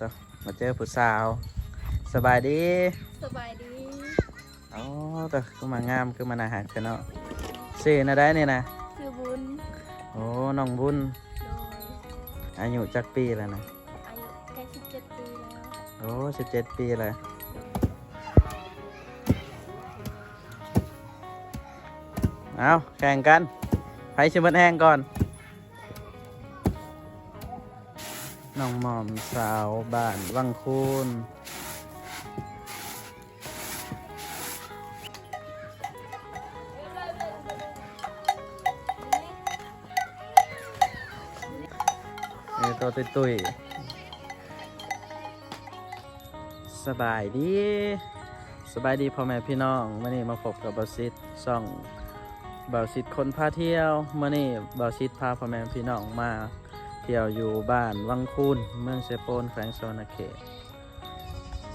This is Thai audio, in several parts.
ต่อมาเจอผู้สาว สบายดีสบายดีอ๋อต่อคือมางามคือมาอาหารกันเนาะซื้อนะได้นี่นะชื่อบุญโอ้น้องบุญโดยอายุจักปีแล้วนะอายุใกล้สิบเจ็ดปีแล้วโอ้สิบเจ็ดปีเลยเอาแข่งกันไผชิมันแห้งก่อน หม่อมสาวบ้านวังคูนนี่ตัวตุยตุยสบายดี สบายดีพ่อแม่พี่น้องมื่อนี้มาพบกับบาซิดซ่องบาซิดคนพาเที่ยวมื่อนี้บาซิดพาพ่อแม่พี่น้องมา เที่ยวอยู่บ้านวังคูนเมืองเซโปนแขวงโซนาเขต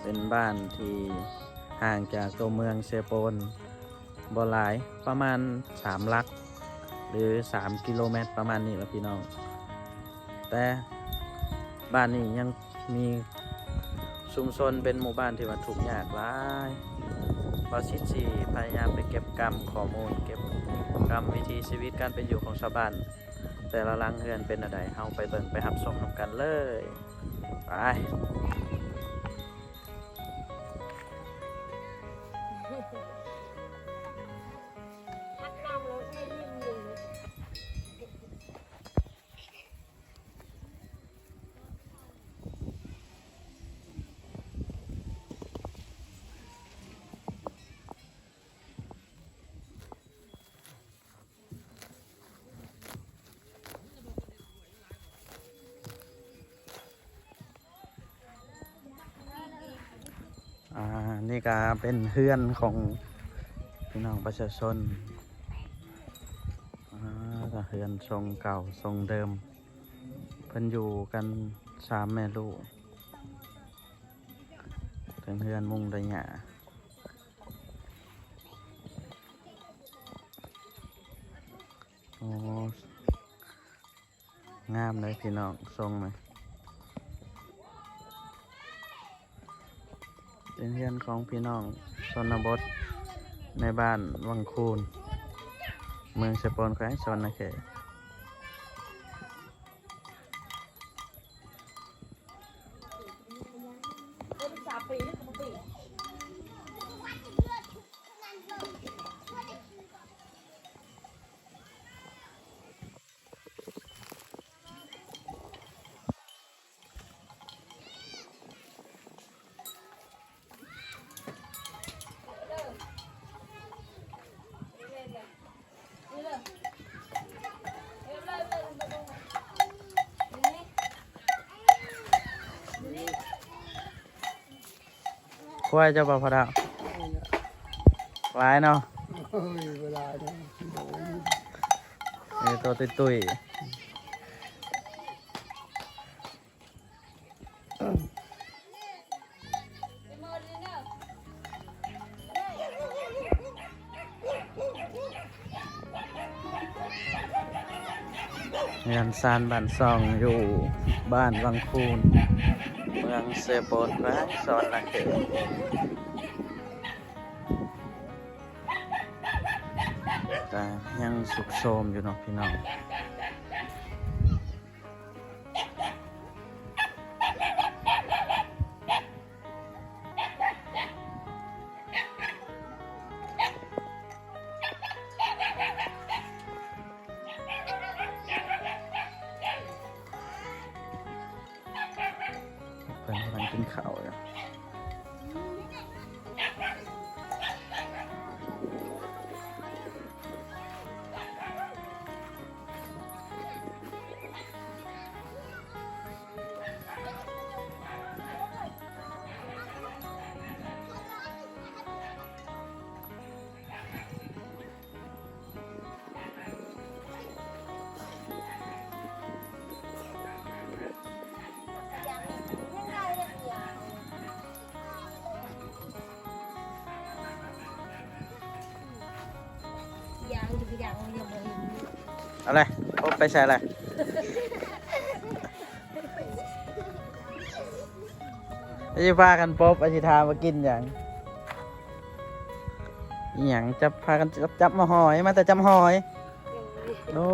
เป็นบ้านที่ห่างจากตัวเมืองเซโปนบหลายประมาณ 3 ลัก หรือ 3 กิโลเมตรประมาณนี้แหละพี่น้อง แต่บ้านนี้ยังมีชุมชนเป็นหมู่บ้านที่ว่าถูกยากหลายบาซิดสีพยายามไปเก็บกรรมข้อมูล เก็บกรรมวิถีชีวิตการเป็นอยู่ของชาวบ้าน แต่ละลังเฮือนเป็นอะไรเฮาไปเบิ่งไปหับชมนำกันเลย ไป อ่า นี่ก็เป็นเฮือนของพี่น้องประชาชน อ่าก็เฮือนทรงเก่าทรงเดิม เพิ่นอยู่กันสามแม่ลูกถึงเฮือนมุ่งระยะโอ้งามเลยพี่น้องทรงเลย เป็นเพื่อนของพี่น้องชนบทในบ้านวังคูน เมืองสปอนแขวงชนนะเขต เป็นสามปีหรือสองปี ควายเจ้าบ่าวพะดาวหลายเนาะเฮ้ยเวลาเนี่ยโอ้ยนี่ตัวตุยตุยงินซานบ้านซองอยู่บ้านวังคูน เมืองเซโปนแขว อยู่ยางยังไม่เห็นเอาเลยพบไปใส่อะไรอาจะพากันปบอาชิทามากินอย่างอย่างจะพากันจับจับมาหอย มาแต่จับหอยโอ้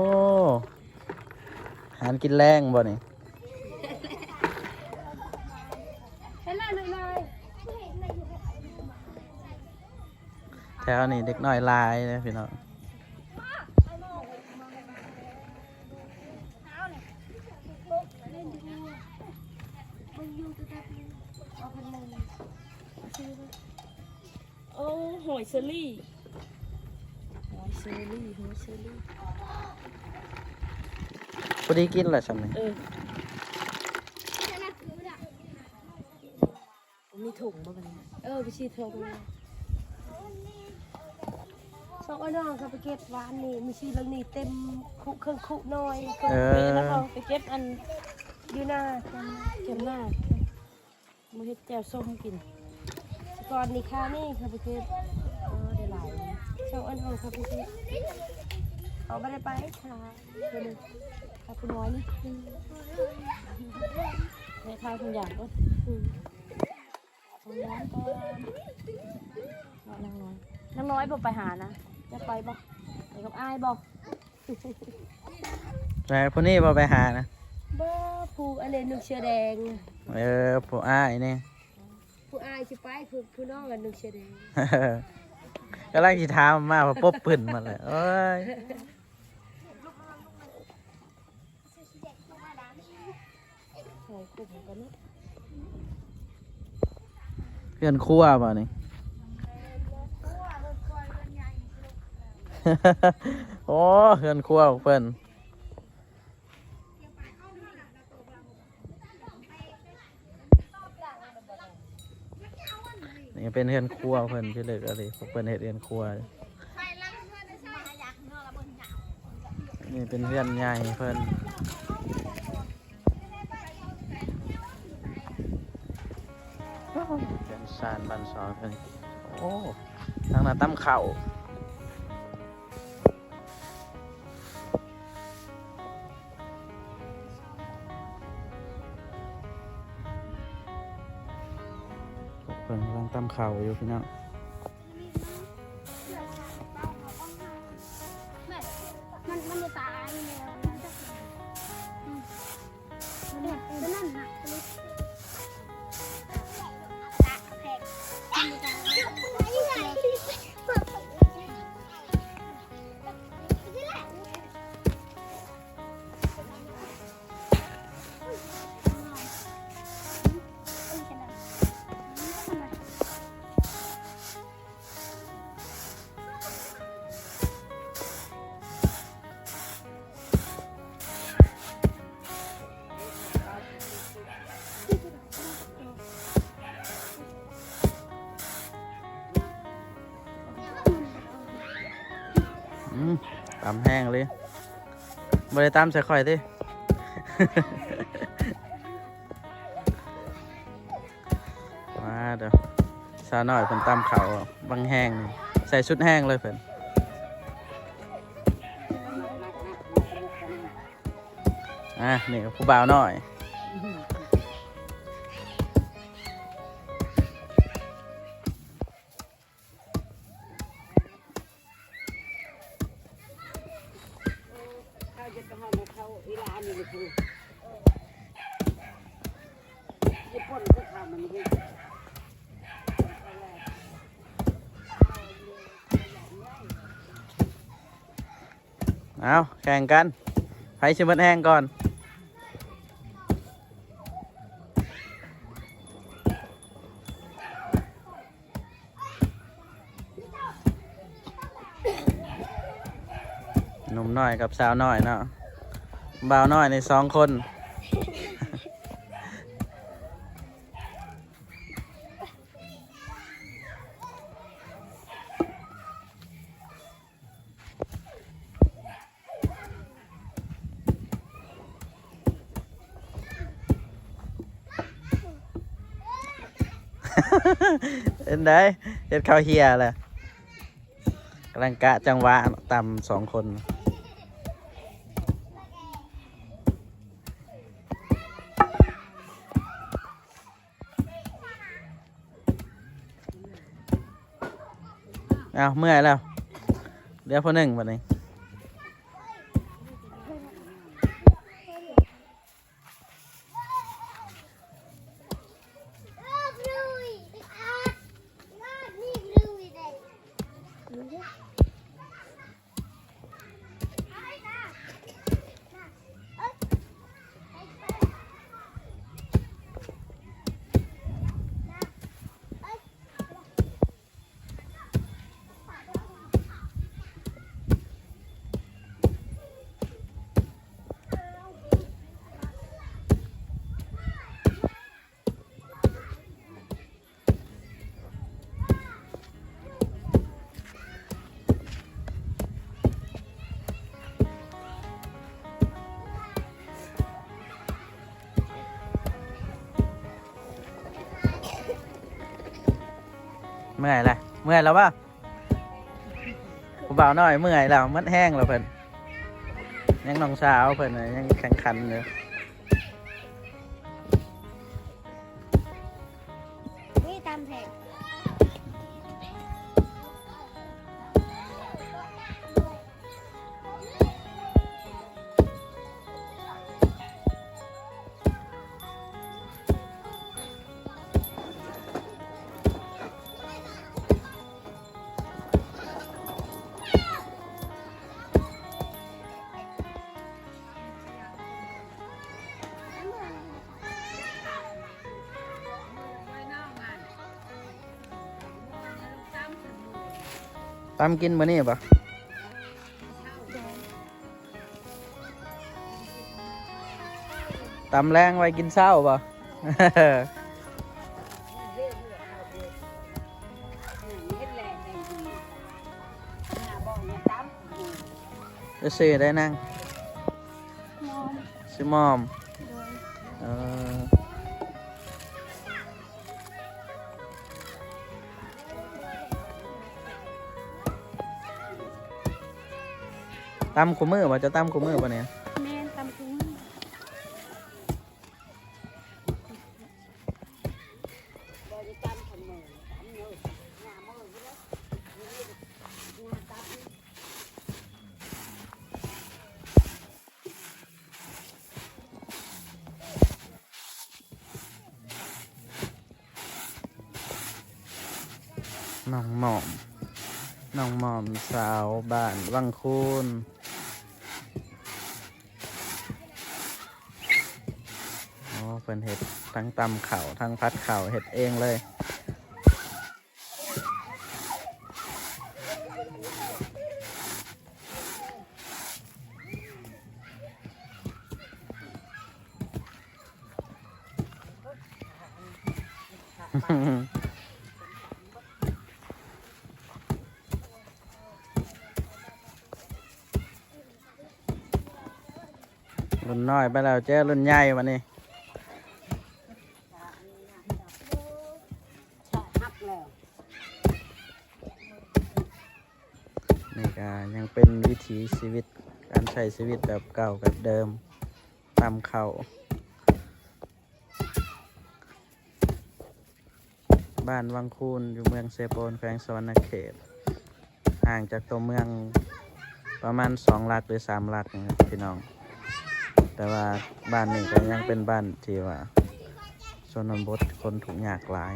หารกินแรงบ่นี่เนี่ยแถวนี้เด็กน้อยลายเลยพี่น้อง โอ้หอยเชอรี่หอยเชอรี่หอยเชอรี่พอดีกินแหละฉันนี่เออมีถุงบ่บัดนี้เออไปชีถุงเลยสองไอ้น้องเขาไปเก็บหวานนี่มีชีแล้วนี่เต็มคุเครื่องคุน้อยเครื่องปีแล้วก็ไปเก็บอันอยู่หน้าเก็บหน้า มาเฮ็ดแจ่วส้มให้กินก่อนนี่ค่ะนี่เขาไปเก็บเออได้หลายสองไอ้น้องเขาไปเก็บเขาไม่ได้ไปค่ะเดี๋ยวนี้ค่ะคุณน้อยนี่ในทายคุณอยางก็อืมทำน้อยก็นางน้อยนางน้อยบอกไปหานะจะไปบอกไปกับอ้ายบอกแต่พวกนี้พอกไปหานะ บ้าผู้อันเดนนึกเชือแดง เออผู้อ้ายนี่ ผู้อ้ายสิไปผู้ผู้น้องอันนึกเชือแดงก็ไล่ที่ทามมาพอปบปืนมาเลยโอ้ยใส่กลุ่มกันเนาะเพื่อนครั่วป่ะนี่โอ้เพื่อนครั่วของเพื่อน นี่เป็นเพื่อนครั่วเพื่อนที่เลิกอะไรพวกเพื่อนเฮ็ดเพื่อนครั่วนี่เป็นเพื่อนใหญ่เพื่อนเป็นซานบันซอเพื่อนโอ้ทางหน้าตั้มเข่า พิ่นกำลังตำข่าวอยู่พี่น้อง ตามใส่ข่อยดิมาเดี๋ยวสาวหน่อยเพิ่นตำเขาบางแห้งใส่ชุดแห้งเลยเพิ่นอะนี่ผู้บ่าวหน่อย เอาแข่งกันใครชิมมันแห้งก่อนหนุ่มน้อยกับสาวน้อยเนาะบ่าวน้อยในสองคน เป็นได้เฮ็ดข้าวเฮียเลยกำลังกะจังหวะต่ำสองคน เอาเมื่อยแล้วเดี๋ยวพอหนึ่งวันนี้ เมื่อยแล้วเมื่อยแล้วป่ะผู้บ่าวน้อยเมื่อยแล้วมัดแห้งแล้วเพิ่นยังน้องสาวเพิ่นน่ะยังแข็งขันอยู่ ตามกินมื้อนี้ป่ะตำแรงไว้กินเช้าป่ะจะซื้อได้นั่งนอนซื้อมอม ตำขูมือป่ะจะตำขูมือป่ะเนี่ยแม่นตำคุ้งน้องหมอมน้องหมอมสาวบ้านวังคูนโอ้เป็นเห็ด ทั้งตำเข่าทั้งพัดเข่าเห็ดเองเลยรุ่นน้อยไปแล้วเจ้รุ่นใหญ่วันนี้ นี่ก็ยังเป็นวิถีชีวิตการใช้ชีวิตแบบเก่าแบบเดิมตามเขาบ้านวังคูนอยู่เมืองเซโปนแขวงสวรรณเขต ห่างจากตัวเมืองประมาณสองลักหรือสามลักนะครับพี่น้อง แต่ว่าบ้านนี้ก็ยังเป็นบ้านที่ว่าชนบทคนถูกยากหลาย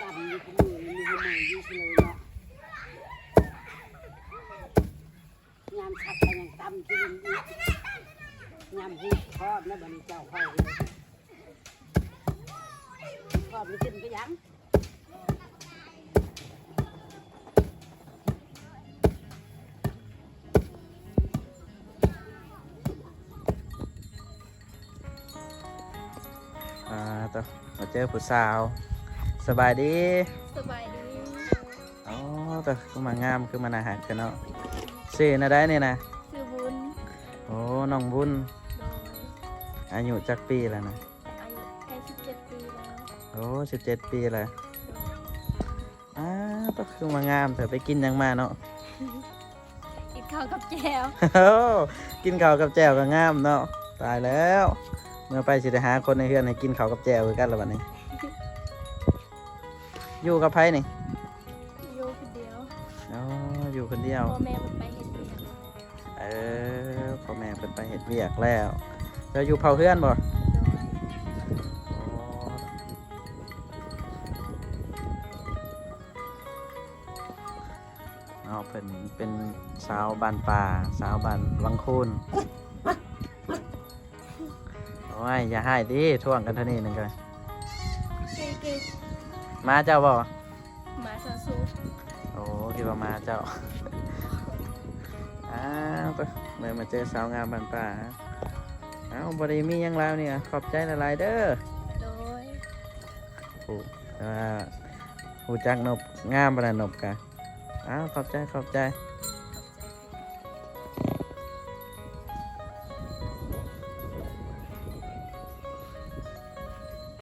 จำอยู่กับมือมีกับมืออยู่เลยเนาะยามชักไปยังตำกินอีกยามหูทอด นะบัดนเจ้าพ่อเลยทอดมันขึ้นก็ยังอ่าต่อมาเจอผู้สาว สบายดีสบายดีอ๋อแต่คือมางามคือมันอาหารกันเนาะซื้อนะได้เนี่ยนะ ชื่อบุญ โอ้ น้องบุญโดย อายุจักปีแล้วนะอายุใกล้17ปีแล้วโอ้สิบเจ็ดปีเลยอ่าก็คือมางามแต่ไปกินหยังมาเนาะกินข้าวกับแจวโอ้กินข้าวกับแจ่วก็งามเนาะตายแล้ว เมื่อไปสิได้หาคนในเฮือนให้กินข้าวกับแจ่วคือกันแล้ววันนี้ อยู่กับไผนี่อยู่คนเดียวอ๋ออยู่คนเดียวพ่อแม่มันไปเห็นเวียกเออพ่อแม่เพิ่นไปเฮ็ดเวียกแล้ว เจะอยู่เผาเฮือนบ่โดยอ๋อเพิ่นเป็นสาวบ้านป่า สาวบ้านวังคูนโอ้ย อย่าให้ดิท่วงกันเท่านี้หนึงกันเก่งเก่งมาเจ้าบ่หมาสาสูโอ้คิดว่ามาเจ้าอ้าวไปเมื่อมาเจอสาวงามบ้านป่า เอ้าบริมีหยังแล้วเนี่ยขอบใจหลายๆเด้อโดยโอ้แต่ว่าหูจักนบงามปานนนบกะอ้าวขอบใจขอบใจ